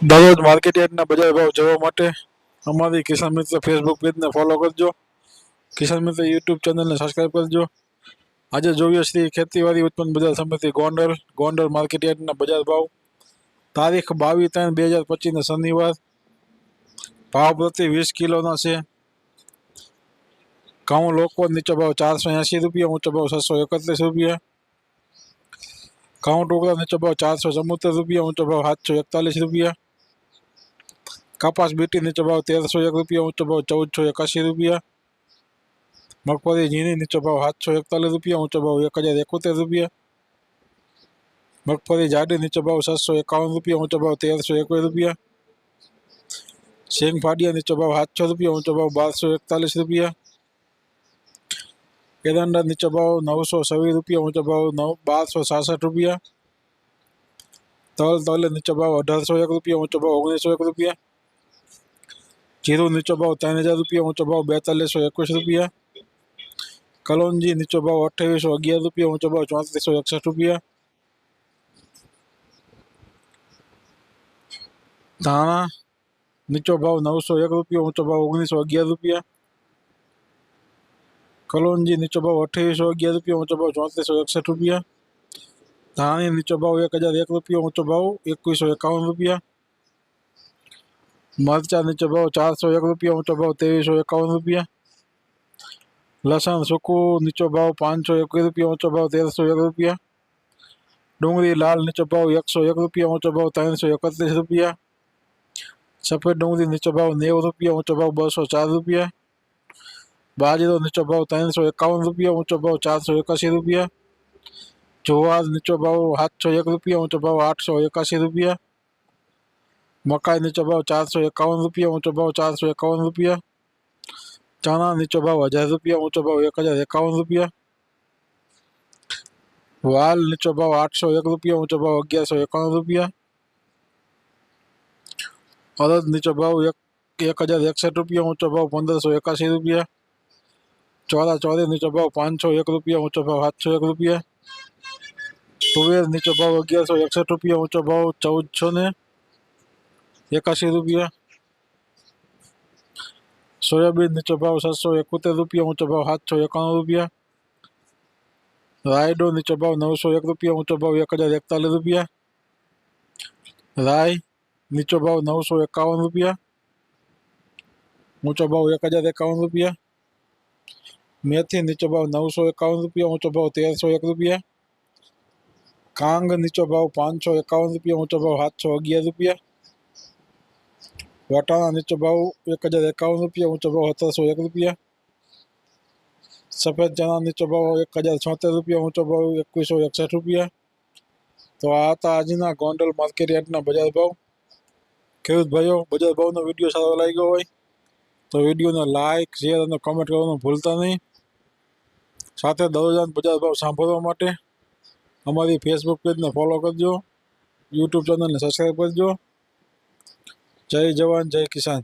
દરરોજ માર્કેટ યાર્ડના બજાર ભાવ જોવા માટે અમારી કિસાન મિત્ર ફેસબુક પેજને ફોલો કરજો કિસાન મિત્ર યુટ્યુબ ચેનલને સબસ્ક્રાઈબ કરજો આજે જોઈએ શ્રી ખેતીવાડી ઉત્પન્ન બજાર સમિતિ ગોંડલ ગોંડલ માર્કેટ યાર્ડના બજાર ભાવ તારીખ બાવીસ ત્રણ બે હજાર પચીસને શનિવાર ભાવ પ્રતિ વીસ કિલોના છે ઘઉં લોકો નીચો ભાવ ચારસો એંસી રૂપિયા ઊંચો ભાવ છસો એકત્રીસ રૂપિયા ઘઉં ટુકડા નીચો ભાવ ચારસો ચુમ્મોતેર રૂપિયા ઊંચો ભાવ સાતસો એકતાલીસ રૂપિયા કપાસ બીટી નીચો ભાવ તેરસો એક રૂપિયા ઊંચો ભાવ ચૌદસો એકાસી રૂપિયા મગફળી ઝીણી નીચો ભાવ સાતસો એકતાલીસ રૂપિયા ઊંચો ભાવ એક હજાર એકોતેર રૂપિયા મગફળી જાડી નીચો ભાવ સાતસો એકાવન રૂપિયા ઊંચો ભાવ તેરસો એકવીસ રૂપિયા શેંગ ફાડિયા નીચો ભાવ સાતસો રૂપિયા ઊંચો ભાવ બારસો એકતાલીસ રૂપિયા એરંડા નીચો ભાવ નવસો છવ્વીસ રૂપિયા ઊંચો ભાવ નવ બારસો સાસઠ રૂપિયા તલ તલે નીચો ભાવ અઢારસો એક રૂપિયા ઊંચો ભાવ ઓગણીસો એક રૂપિયા જીરું નીચો ભાવ ત્રણ હજાર રૂપિયા ઊંચો ભાવ બેતાલીસો એકવીસ રૂપિયા કલોંજી નીચો ભાવ અઠ્ઠાવીસો અગિયાર રૂપિયા ઊંચો ભાવ ચોત્રીસો એકસઠ રૂપિયા ધાણા નીચો ભાવ નવસો એક રૂપિયા ઊંચો ભાવ ઓગણીસો અગિયાર રૂપિયા કલોંજી નીચો ભાવ અઠ્ઠાવીસો અગિયાર રૂપિયા ઊંચો ભાવ ચોત્રીસો એકસઠ રૂપિયા ધાણી નીચો ભાવ એક હજાર એક રૂપિયા ઊંચો ભાવ એકવીસો એકાવન રૂપિયા मरचाने चबो चार सौ एक रुपया चबाओ तेईस सौ इक्यावन रुपया। लसन सुकू नीचो भाव पाँच सौ एक रुपया ऊँचो भाव तेरह सौ एक रुपया। डूंगरी लाल नीचो भाव एक सौ एक रुपया ऊँचो भाव तीन सौ इकतीस रुपया। सफ़ेद डूंगरी नीचो भाव नेव रुपया ऊँचो भाव बस सौ चार रुपया। बाजरो नीचो भाव तीन सौ इक्यावन रुपया ऊँचो भाव चार सौ इक्यासी रुपया। जुआर नीचो भाव सात सौ एक रुपया ऊँचो भाव आठ सौ इक्यासी रुपया। मकाई नीचो भाव चार सौ इक्यावन रुपया ऊँचो भाव चार सौ इक्यावन रुपया। चना नीचो भाव हज़ार रुपया ऊँचो भाव एक हज़ार इक्यावन रुपया। वाल नीचो भाव आठ सौ एक रुपया ऊँचो भाव अगियार सौ इक्यावन रुपया। अरद नीचो भाव एक हज़ार एकसठ रुपया ऊँचो भाव पंद्रह सौ इक्यासी रुपया। चौरा चौरे नीचो भाव पाँच सौ एक रुपया ऊँचो भाव सात सौ एक रुपया। तुवेर नीचो भाव अगियार सौ एकसठ रुपया ऊँचो भाव चौदह सौ ने। એકાસી રૂપિયા સોયાબીન નીચો ભાવ સાતસો એકોતેર રૂપિયા ઊંચો ભાવ સાતસો એકાણું રૂપિયા રાયડો નીચો ભાવ નવસો એક રૂપિયા ઊંચો ભાવ એક હજાર એકતાલીસ રૂપિયા રાય નીચો ભાવ નવસો એકાવન રૂપિયા ઊંચો ભાવ એક હજાર એકાવન રૂપિયા મેથી નીચો ભાવ નવસો એકાવન રૂપિયા ઊંચો ભાવ તેરસો એક રૂપિયા કાંગ નીચો ભાવ પાંચસો એકાવન રૂપિયા ઊંચો ભાવ સાતસો અગિયાર રૂપિયા વટાણા નીચો ભાવ એક હજાર એકાવન રૂપિયા, ઊંચો ભાવ સત્તરસો એક રૂપિયા. સફેદ ચણા નીચો ભાવ એક હજાર છોતેર રૂપિયા, ઊંચો ભાવ એકવીસો એકસઠ રૂપિયા. તો આ હતા આજના ગોંડલ માર્કેટ યાર્ડના બજાર ભાવ. ખેડૂત ભાઈઓ, બજાર ભાવનો વીડિયો સારો લાગ્યો હોય તો વિડીયોને લાઇક શેર અને કમેન્ટ કરવાનું ભૂલતા નહીં. સાથે દરરોજાન બજાર ભાવ સાંભળવા માટે અમારી ફેસબુક પેજને ફોલો કરજો યુટ્યુબ ચેનલને સબસ્ક્રાઈબ કરજો. जय जवान जय किसान।